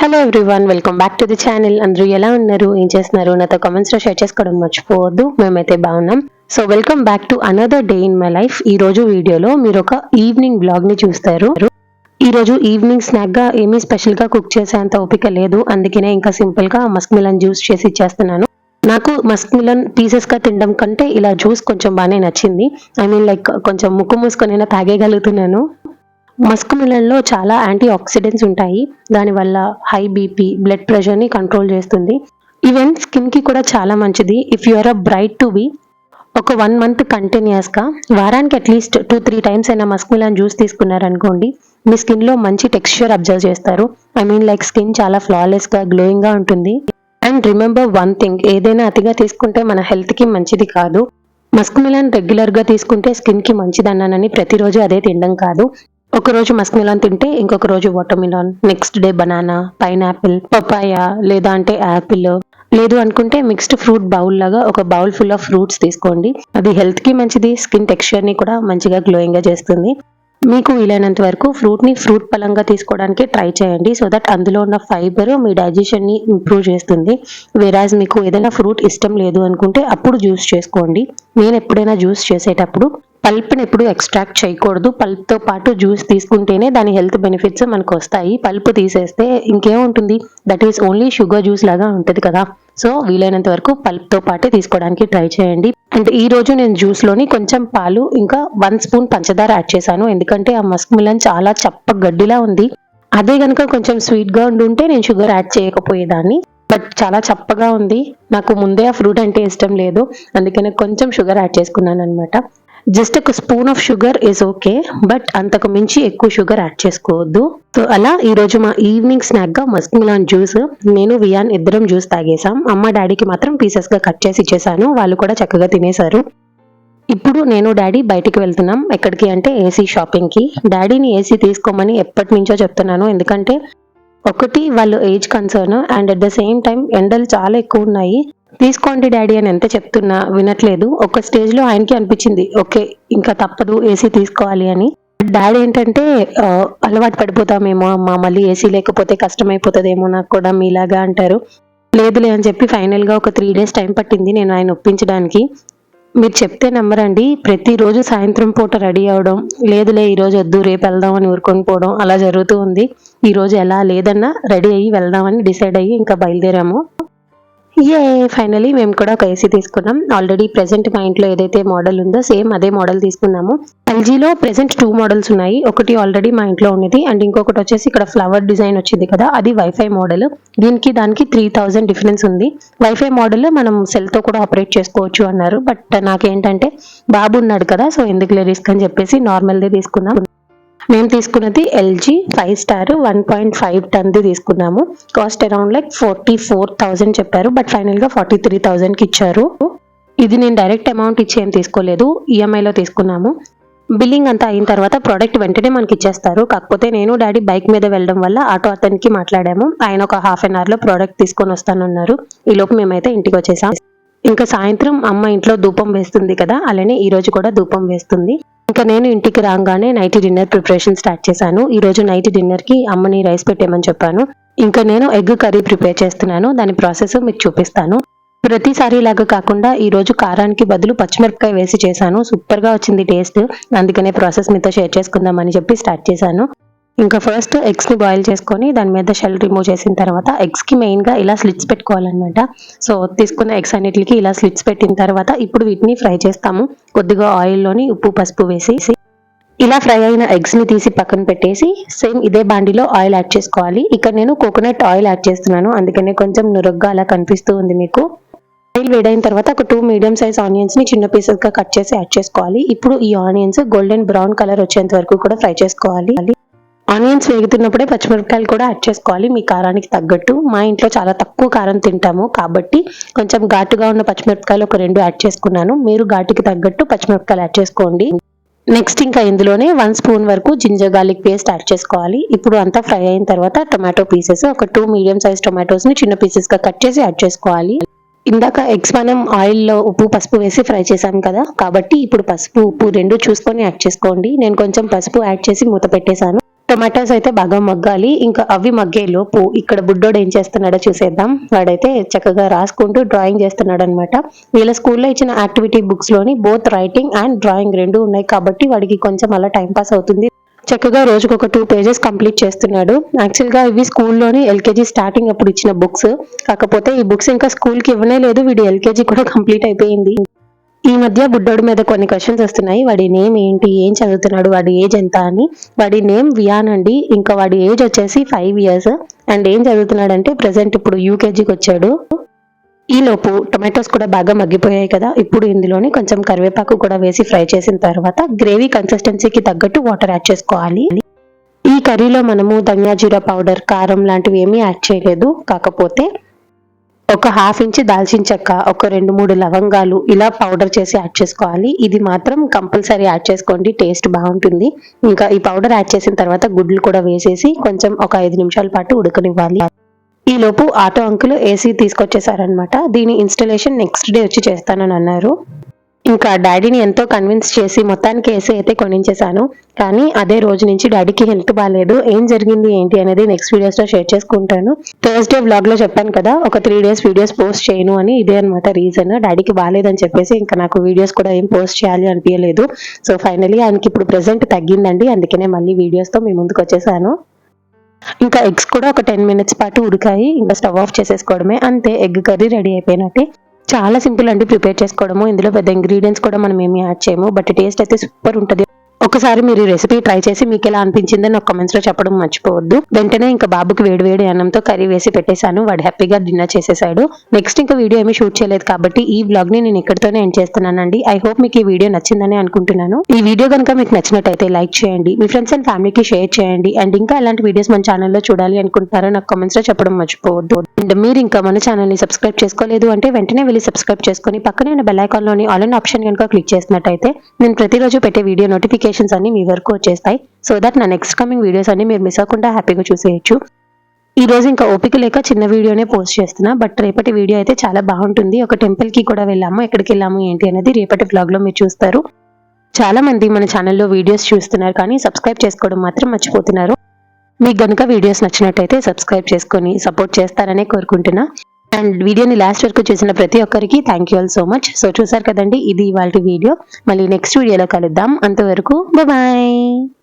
Hello everyone welcome back to the channel అందరూ ఎలా ఉన్నారు? ఏం చేస్తున్నారు? నాతో కమెంట్స్లో షేర్ చేసుకోవడం మర్చిపోవద్దు. మేమైతే బాగున్నాం. So welcome back to another day in my life ఈ రోజు వీడియోలో మీరు ఒక ఈవినింగ్ బ్లాగ్ని చూస్తారు. ఈ రోజు ఈవినింగ్ స్నాక్గా ఏమీ స్పెషల్గా కుక్ చేసేంత ఓపిక లేదు. అందుకనే ఇంకా సింపుల్గా మస్క్ మిలన్ జ్యూస్ చేసి ఇచ్చేస్తున్నాను. నాకు మస్క్ మిలన్ పీసెస్గా తినడం కంటే ఇలా జ్యూస్ కొంచెం బాగానే నచ్చింది. ఐ మీన్ లైక్ కొంచెం ముక్కు మూసుకొని తాగేయగలుగుతున్నాను. మస్క్ మిలన్లో చాలా యాంటీ ఆక్సిడెంట్స్ ఉంటాయి దానివల్ల హై బీపీ బ్లడ్ ప్రెషర్ని కంట్రోల్ చేస్తుంది. ఈవెన్ స్కిన్కి కూడా చాలా మంచిది. If you are a bride to be ఒక వన్ మంత్ కంటిన్యూస్గా వారానికి at least two three times అయినా మస్క్మిలన్ జ్యూస్ తీసుకున్నారనుకోండి మీ స్కిన్లో మంచి టెక్స్చర్ అబ్జర్వ్ చేస్తారు. ఐ మీన్ లైక్ స్కిన్ చాలా ఫ్లాలెస్గా గ్లోయింగ్గా ఉంటుంది. అండ్ రిమెంబర్ వన్ థింగ్ ఏదైనా అతిగా తీసుకుంటే మన హెల్త్కి మంచిది కాదు. మస్క్ మిలన్ రెగ్యులర్గా తీసుకుంటే స్కిన్కి మంచిదన్నానని ప్రతిరోజు అదే తినడం కాదు. ఒకరోజు మస్క్ మిలాన్ తింటే ఇంకొక రోజు watermelon. Next day banana pineapple papaya లేదా అంటే యాపిల్ లేదు అనుకుంటే మిక్స్డ్ ఫ్రూట్ బౌల్ లాగా ఒక బౌల్ ఫుల్ ఆఫ్ ఫ్రూట్స్ తీసుకోండి. అది హెల్త్కి మంచిది స్కిన్ టెక్స్చర్ని కూడా మంచిగా గ్లోయింగ్గా చేస్తుంది. మీకు వీలైనంత వరకు ఫ్రూట్ని ఫ్రూట్ పలంగా తీసుకోవడానికి ట్రై చేయండి. సో దట్ అందులో ఉన్న ఫైబర్ మీ డైజెషన్ని ఇంప్రూవ్ చేస్తుంది. వేరాజ్ మీకు ఏదైనా ఫ్రూట్ ఇష్టం లేదు అనుకుంటే అప్పుడు జ్యూస్ చేసుకోండి. నేను ఎప్పుడైనా జ్యూస్ చేసేటప్పుడు పల్ప్ని ఎప్పుడు ఎక్స్ట్రాక్ట్ చేయకూడదు. పల్ప్తో పాటు జ్యూస్ తీసుకుంటేనే దాని హెల్త్ బెనిఫిట్స్ మనకు వస్తాయి. పల్ప్ తీసేస్తే ఇంకేముంటుంది? That is only sugar juice లాగా ఉంటుంది కదా. సో వీలైనంత వరకు పల్ప్తో పాటే తీసుకోవడానికి ట్రై చేయండి. అండ్ ఈ రోజు నేను జ్యూస్లోని కొంచెం పాలు ఇంకా వన్ స్పూన్ పంచదార యాడ్ చేశాను. ఎందుకంటే ఆ మస్క్ మిలన్ చాలా చప్ప గడ్డిలా ఉంది. అదే కనుక కొంచెం స్వీట్గా ఉండుంటే నేను షుగర్ యాడ్ చేయకపోయేదాన్ని. బట్ చాలా చప్పగా ఉంది. నాకు ముందే ఆ ఫ్రూట్ అంటే ఇష్టం లేదు. అందుకని కొంచెం షుగర్ యాడ్ చేసుకున్నాను అనమాట జస్ట్ ఒక spoon of sugar is okay but అంతకు మించి ఎక్కువ షుగర్ యాడ్ చేసుకోవద్దు. సో అలా ఈ రోజు మా ఈవినింగ్ స్నాక్గా మస్క్ మిలాన్ జ్యూస్ నేను వియాన్ ఇద్దరం జ్యూస్ తాగేసాం. అమ్మ డాడీకి మాత్రం పీసెస్గా కట్ చేసి ఇచ్చేసాను. వాళ్ళు కూడా చక్కగా తినేశారు. ఇప్పుడు నేను డాడీ బయటికి వెళ్తున్నాం. ఎక్కడికి అంటే ఏసీ షాపింగ్కి. డాడీని ఏసీ తీసుకోమని ఎప్పటి నుంచో చెప్తున్నాను. ఎందుకంటే ఒకటి వాళ్ళు age concern and at the same time ఎండలు చాలా ఎక్కువ ఉన్నాయి. తీసుకోండి డాడీ అని ఎంత చెప్తున్నా వినట్లేదు. ఒక స్టేజ్లో ఆయనకి అనిపించింది ఓకే ఇంకా తప్పదు ఏసీ తీసుకోవాలి అని. డాడీ ఏంటంటే అలవాటు పడిపోతామేమో అమ్మ మళ్ళీ ఏసీ లేకపోతే కష్టమైపోతుందేమో నాకు కూడా మీలాగా అంటారు. లేదులే అని చెప్పి ఫైనల్గా ఒక త్రీ డేస్ టైం పట్టింది నేను ఆయన ఒప్పించడానికి. మీరు చెప్తే నమ్మరండి ప్రతిరోజు సాయంత్రం పూట రెడీ అవడం లేదులే ఈ రోజు వద్దు రేపు వెళ్దాం అని ఊరుకొని పోవడం అలా జరుగుతూ ఉంది. ఈ రోజు ఎలా లేదన్నా రెడీ అయ్యి వెళ్దామని డిసైడ్ అయ్యి ఇంకా బయలుదేరాము. ఏ ఫైనలీ మేము కూడా ఒక ఏసీ తీసుకున్నాం. ఆల్రెడీ ప్రెసెంట్ మా ఇంట్లో ఏదైతే మోడల్ ఉందో సేమ్ అదే మోడల్ తీసుకున్నాము. ఎల్జీలో ప్రెసెంట్ టూ మోడల్స్ ఉన్నాయి. ఒకటి ఆల్రెడీ మా ఇంట్లో ఉన్నది అండ్ ఇంకొకటి వచ్చేసి ఇక్కడ ఫ్లవర్ డిజైన్ వచ్చింది కదా అది వైఫై మోడల్ దీనికి దానికి త్రీ థౌజండ్ డిఫరెన్స్ ఉంది. వైఫై మోడల్ మనం సెల్తో కూడా ఆపరేట్ చేసుకోవచ్చు అన్నారు. బట్ నాకేంటంటే బాబు ఉన్నాడు కదా సో ఎందుకులే రిస్క్ అని చెప్పేసి నార్మల్దే తీసుకున్నాం. మేము తీసుకున్నది LG five star one point five టన్ది తీసుకున్నాము. Cost around like forty four thousand చెప్పారు బట్ ఫైనల్గా ఫార్టీ త్రీ థౌజండ్కి ఇచ్చారు. ఇది నేను డైరెక్ట్ అమౌంట్ ఇచ్చి ఏం తీసుకోలేదు ఈఎంఐలో తీసుకున్నాము. బిల్లింగ్ అంతా అయిన తర్వాత ప్రోడక్ట్ వెంటనే మనకి ఇచ్చేస్తారు. కాకపోతే నేను డాడీ బైక్ మీద వెళ్ళడం వల్ల ఆటో అతనికి మాట్లాడాము. ఆయన ఒక హాఫ్ అన్ అవర్లో ప్రోడక్ట్ తీసుకొని వస్తానన్నారు. ఈలోపు మేమైతే ఇంటికి వచ్చేసాం. ఇంకా సాయంత్రం అమ్మ ఇంట్లో ధూపం వేస్తుంది కదా అలానే ఈరోజు కూడా ధూపం వేస్తుంది. ఇంకా నేను ఇంటికి రాగానే నైట్ డిన్నర్ ప్రిపరేషన్ స్టార్ట్ చేశాను. ఈ రోజు నైట్ డిన్నర్కి అమ్మని రైస్ పెట్టేయమని చెప్పాను. ఇంకా నేను ఎగ్ కర్రీ ప్రిపేర్ చేస్తున్నాను. దాని ప్రాసెస్ మీకు చూపిస్తాను. ప్రతిసారి లాగా కాకుండా ఈ రోజు కారానికి బదులు పచ్చిమిరపకాయ వేసి చేశాను. సూపర్గా వచ్చింది టేస్ట్. అందుకనే ప్రాసెస్ మీతో షేర్ చేసుకుందామని చెప్పి స్టార్ట్ చేశాను. ఇంకా ఫస్ట్ ఎగ్స్ని బాయిల్ చేసుకొని దాని మీద షెల్ రిమూవ్ చేసిన తర్వాత ఎగ్స్కి మెయిన్గా ఇలా స్లిట్స్ పెట్టుకోవాలన్నమాట. సో తీసుకున్న ఎగ్స్ అన్నిటికి ఇలా స్లిట్స్ పెట్టిన తర్వాత ఇప్పుడు వీటిని ఫ్రై చేస్తాము. కొద్దిగా ఆయిల్లోని ఉప్పు పసుపు వేసి ఇలా ఫ్రై అయిన ఎగ్స్ని తీసి పక్కన పెట్టేసి సేమ్ ఇదే బాండిలో ఆయిల్ యాడ్ చేసుకోవాలి. ఇక్కడ నేను కోకోనట్ ఆయిల్ యాడ్ చేస్తున్నాను. అందుకనే కొంచెం నురగ్గా అలా కనిపిస్తూ ఉంది మీకు. ఆయిల్ వేడైన తర్వాత ఒక టూ మీడియం సైజ్ ఆనియన్స్ని చిన్న పీసెస్గా కట్ చేసి యాడ్ చేసుకోవాలి. ఇప్పుడు ఈ ఆనియన్స్ గోల్డెన్ బ్రౌన్ కలర్ వచ్చేంత వరకు కూడా ఫ్రై చేసుకోవాలి. ఆనియన్స్ వేగుతున్నప్పుడే పచ్చిమిరపకాయలు కూడా యాడ్ చేసుకోవాలి. మీ కారానికి తగ్గట్టు. మా ఇంట్లో చాలా తక్కువ కారం తింటాము. కాబట్టి కొంచెం ఘాటుగా ఉన్న పచ్చిమిరపకాయలు ఒక రెండు యాడ్ చేసుకున్నాను. మీరు ఘాటుకి తగ్గట్టు పచ్చిమిరపకాయలు యాడ్ చేసుకోండి. నెక్స్ట్ ఇంకా ఇందులోనే వన్ స్పూన్ వరకు జింజర్ గార్లిక్ పేస్ట్ యాడ్ చేసుకోవాలి. ఇప్పుడు అంతా ఫ్రై అయిన తర్వాత టొమాటో పీసెస్ ఒక టూ మీడియం సైజ్ టొమాటోస్ని చిన్న పీసెస్గా కట్ చేసి యాడ్ చేసుకోవాలి. ఇందాక ఎగ్స్ మనం ఆయిల్లో ఉప్పు పసుపు వేసి ఫ్రై చేసాం కదా. కాబట్టి ఇప్పుడు పసుపు ఉప్పు రెండు చూసుకొని యాడ్ చేసుకోండి. నేను కొంచెం పసుపు యాడ్ చేసి మూత పెట్టేశాను. టొమాటోస్ అయితే బాగా మగ్గాలి. ఇంకా అవి మగ్గే లోపు ఇక్కడ బుడ్డోడు ఏం చేస్తున్నాడో చూసేద్దాం. వాడైతే చక్కగా రాసుకుంటూ డ్రాయింగ్ చేస్తున్నాడు అనమాట వీళ్ళ స్కూల్లో ఇచ్చిన యాక్టివిటీ బుక్స్లోని బోత్ రైటింగ్ అండ్ డ్రాయింగ్ రెండు ఉన్నాయి. కాబట్టి వాడికి కొంచెం అలా టైం పాస్ అవుతుంది. చక్కగా రోజుకు ఒక టూ పేజెస్ కంప్లీట్ చేస్తున్నాడు. యాక్చువల్గా ఇవి స్కూల్లోని ఎల్కేజీ స్టార్టింగ్ అప్పుడు ఇచ్చిన బుక్స్. కాకపోతే ఈ బుక్స్ ఇంకా స్కూల్కి ఇవ్వనే లేదు. వీడు ఎల్కేజీ కూడా కంప్లీట్ అయిపోయింది. ఈ మధ్య బుడ్డోడి మీద కొన్ని క్వశ్చన్స్ వస్తున్నాయి. వాడి నేమ్ ఏంటి? ఏం చదువుతున్నాడు? వాడి ఏజ్ ఎంత అని. వాడి నేమ్ వియాన్ అండి. ఇంకా వాడి ఏజ్ వచ్చేసి ఫైవ్ ఇయర్స్ అండ్ ఏం చదువుతున్నాడంటే ప్రజెంట్ ఇప్పుడు యూకేజీకి వచ్చాడు. ఈలోపు టొమాటోస్ కూడా బాగా మగ్గిపోయాయి కదా. ఇప్పుడు ఇందులోనే కొంచెం కరివేపాకు కూడా వేసి ఫ్రై చేసిన తర్వాత గ్రేవీ కన్సిస్టెన్సీకి తగ్గట్టు వాటర్ యాడ్ చేసుకోవాలి. ఈ కర్రీలో మనము ధనియా జీరా పౌడర్ కారం లాంటివి ఏమీ యాడ్ చేయలేదు. కాకపోతే ఒక హాఫ్ ఇంచ్ దాల్చిన చెక్క ఒక రెండు మూడు లవంగాలు ఇలా పౌడర్ చేసి యాడ్ చేసుకోవాలి. ఇది మాత్రం కంపల్సరీ యాడ్ చేసుకోండి టేస్ట్ బాగుంటుంది. ఇంకా ఈ పౌడర్ యాడ్ చేసిన తర్వాత గుడ్లు కూడా వేసేసి కొంచెం ఒక ఐదు నిమిషాల పాటు ఉడకనివ్వాలి. ఈ లోపు ఆటో అంకులు ఏసీ తీసుకొచ్చేసారనమాట దీని ఇన్స్టలేషన్ నెక్స్ట్ డే వచ్చి చేస్తానని అన్నారు. ఇంకా డాడీని ఎంతో కన్విన్స్ చేసి మొత్తానికి ఏసీ అయితే కొనించేశాను కానీ అదే రోజు నుంచి డాడీకి హెల్త్ బాగాలేదు ఏం జరిగింది ఏంటి అనేది నెక్స్ట్ వీడియోస్లో షేర్ చేసుకుంటాను. థర్స్డే వ్లాగ్లో చెప్పాను కదా ఒక త్రీ డేస్ వీడియోస్ పోస్ట్ చేయను అని. ఇదే అనమాట రీజన్ డాడీకి బాగాలేదని చెప్పేసి ఇంకా నాకు వీడియోస్ కూడా ఏం పోస్ట్ చేయాలి అనిపించలేదు. సో ఫైనలీ ఆయనకి ఇప్పుడు ప్రెసెంట్ తగ్గిందండి. అందుకనే మళ్ళీ వీడియోస్తో మీ ముందుకు వచ్చేసాను. ఇంకా ఎగ్స్ కూడా ఒక టెన్ మినిట్స్ పాటు ఉడికాయి. ఇంకా స్టవ్ ఆఫ్ చేసేసుకోవడమే. అంతే ఎగ్ కర్రీ రెడీ అయిపోయినట్టే. చాలా సింపుల్ అండి ప్రిపేర్ చేసుకోవడము. ఇందులో పెద్ద ఇంగ్రీడియంట్స్ కూడా మనం ఏమి యాడ్ చేయము. బట్ టేస్ట్ అయితే సూపర్ ఉంటుంది. ఒకసారి మీరు ఈ రెసిపీ ట్రై చేసి మీకు ఎలా అనిపించిందని ఒక కమెంట్స్లో చెప్పడం మర్చిపోవద్దు. వెంటనే ఇంకా బాబుకి వేడి వేడి అన్నంతో కర్రీ వేసి పెట్టేశాను. వాడు హ్యాపీగా డిన్నర్ చేసేసాడు నెక్స్ట్ ఇంకా వీడియో ఏమీ షూట్ చేయలేదు కాబట్టి ఈ బ్లాగ్ని నేను ఇక్కడితోనే ఎండ్ చేస్తున్నానండి. ఐ హోప్ మీకు ఈ వీడియో నచ్చిందని అనుకుంటున్నాను. ఈ వీడియో కనుక మీకు నచ్చినట్టయితే లైక్ చేయండి. మీ ఫ్రెండ్స్ అండ్ ఫ్యామిలీకి షేర్ చేయండి. అండ్ ఇంకా ఎలాంటి వీడియోస్ మన ఛానల్లో చూడాలి అనుకుంటున్నారో నాకు కమెంట్స్లో చెప్పడం మర్చిపోవద్దు. అండ్ మీరు ఇంకా మన ఛానల్ని సబ్స్క్రైబ్ చేసుకోలేదు అంటే వెంటనే వెళ్ళి సబ్స్క్రైబ్ చేసుకొని పక్కనే ఉన్న బెల్ ఐకాన్లోని ఆల్ ఆప్షన్ కనుక క్లిక్ చేసినట్టయితే నేను ప్రతిరోజు పెట్టే వీడియో నోటిఫికేషన్ నోటిఫికేషన్స్ అన్ని మీ వరకు వచ్చేస్తాయి. సో దట్ నా నెక్స్ట్ కమింగ్ వీడియోస్ అన్ని మీరు మిస్ అవ్వకుండా హ్యాపీగా చూసేయచ్చు. ఈ రోజు ఇంకా ఓపిక లేక చిన్న వీడియోనే పోస్ట్ చేస్తున్నా బట్ రేపటి వీడియో అయితే చాలా బాగుంటుంది. ఒక టెంపుల్కి కూడా వెళ్ళాము ఎక్కడికి వెళ్ళాము ఏంటి అనేది రేపటి బ్లాగ్లో లో మీరు చూస్తారు. చాలా మంది మన ఛానల్లో వీడియోస్ చూస్తున్నారు కానీ సబ్స్క్రైబ్ చేసుకోవడం మాత్రం మర్చిపోతున్నారు. మీకు గనుక వీడియోస్ నచ్చినట్టయితే సబ్స్క్రైబ్ చేసుకొని సపోర్ట్ చేస్తారనే కోరుకుంటున్నా. అండ్ వీడియోని లాస్ట్ వరకు చూసిన ప్రతి ఒక్కరికి thank you all so much so చూసారు కదండి ఇది ఇవాళ వీడియో మళ్ళీ నెక్స్ట్ వీడియోలో కలుద్దాం. అంతవరకు బాయ్